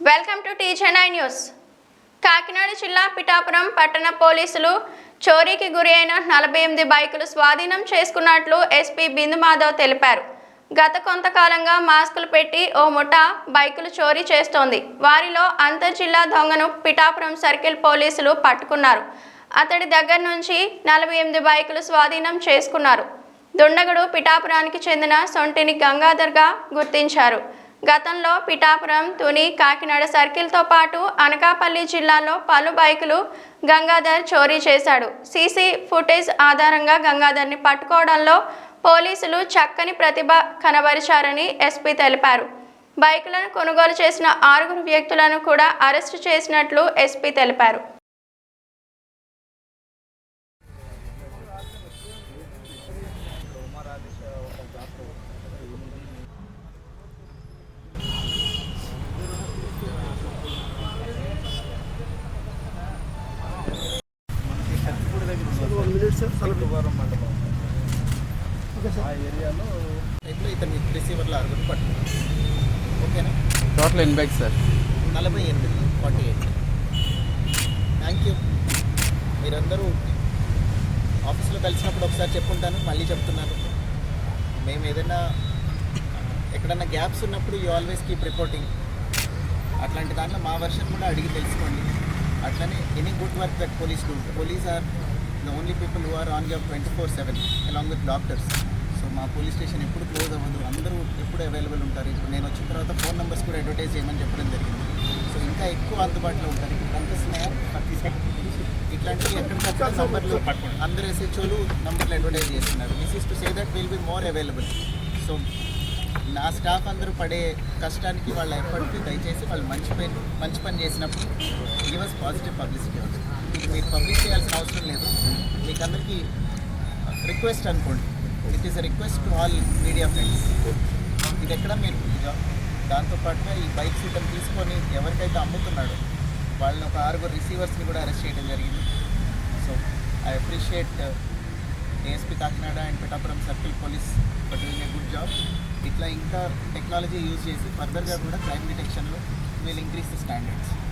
Welcome to T G N I news Kakinada జిల్లా పిఠాపురం పట్టణ పోలీసులు చోరీకి గురి అయిన నలభై ఎనిమిది బైకులు స్వాధీనం చేసుకున్నట్లు ఎస్పీ బిందు మాధవ్ తెలిపారు. గత కొంతకాలంగా మాస్కులు పెట్టి ఓ ముఠా బైకులు చోరీ చేస్తోంది. వారిలో అంతర్జిల్లా దొంగను పిఠాపురం సర్కిల్ పోలీసులు పట్టుకున్నారు. అతడి దగ్గర నుంచి నలభై ఎనిమిది బైకులు స్వాధీనం చేసుకున్నారు. దుండగుడు పిఠాపురానికి చెందిన సొంటిని గంగాధర్గా గుర్తించారు. గతంలో పిఠాపురం తుని కాకినాడ సర్కిల్తో పాటు అనకాపల్లి జిల్లాలో పలు బైకులు గంగాధర్ చోరీ చేశాడు. సీసీ ఫుటేజ్ ఆధారంగా గంగాధర్ని పట్టుకోవడంలో పోలీసులు చక్కని ప్రతిభ కనబరిచారని ఎస్పీ తెలిపారు. బైకులను కొనుగోలు చేసిన ఆరుగురు వ్యక్తులను కూడా అరెస్టు చేసినట్లు ఎస్పీ తెలిపారు. మండలం ఆ ఏరియాలో ఇట్లా ఇతని రిసీవర్లు ఆరుగురు పట్టుకున్నాం ఓకేనా? టోటల్ ఎన్ని బైక్స్ సార్. నలభై ఎనిమిది ఫార్టీ ఎయిట్. Thank you. మీరందరూ ఆఫీస్లో కలిసినప్పుడు ఒకసారి చెప్పుంటాను మళ్ళీ చెప్తున్నాను. మేము ఏదైనా ఎక్కడన్నా గ్యాప్స్ ఉన్నప్పుడు యూ ఆల్వేస్ కీప్ రిపోర్టింగ్. అట్లాంటి దాంట్లో మా వర్షన్ కూడా అడిగి తెలుసుకోండి. అట్లనే any good work that police do police are the only people who are on job twenty four seven along with doctors so మా పోలీస్ స్టేషన్ ఎప్పుడు క్లోజ్ అవ్వదు. అందరూ ఎప్పుడు అవైలబుల్ ఉంటారు. ఇప్పుడు నేను వచ్చిన తర్వాత ఫోన్ నెంబర్స్ కూడా అడ్వర్టైజ్ చేయమని చెప్పడం జరిగింది. సో ఇంకా ఎక్కువ అందుబాటులో ఉంటారు. ఇప్పుడు కనిపిస్తున్నాయా ఇట్లాంటివి ఎక్కడికక్కడ నంబర్లు అందరు ఎస్హెచ్ఓలు నంబర్లు అడ్వర్టైజ్ చేస్తున్నారు. This is to say that will be more available so నా స్టాఫ్ అందరూ పడే కష్టానికి వాళ్ళ ఎఫర్ట్కి దయచేసి వాళ్ళు మంచి పని మంచి పని చేసినప్పుడు గివస్ పాజిటివ్ పబ్లిసిటీ అవుతుంది మీరు పబ్లిష్ చేయాల్సిన అవసరం లేదు. మీకు అందరికీ రిక్వెస్ట్ అనుకోండి. It is request to all media friends ఇది ఎక్కడ మీరు దాంతోపాటుగా ఈ బైక్స్ ఇతను తీసుకొని ఎవరికైతే అమ్ముతున్నాడో వాళ్ళని ఒక ఆరుగురు రిసీవర్స్ని కూడా అరెస్ట్ చేయడం జరిగింది. So I appreciate ASP Kakinada and Pithapuram circle police for doing a good job ఇట్లా ఇంకా టెక్నాలజీ యూజ్ చేసి ఫర్దర్గా కూడా క్రైమ్ డిటెక్షన్లో వీళ్ళు ఇంక్రీస్ ద స్టాండర్డ్స్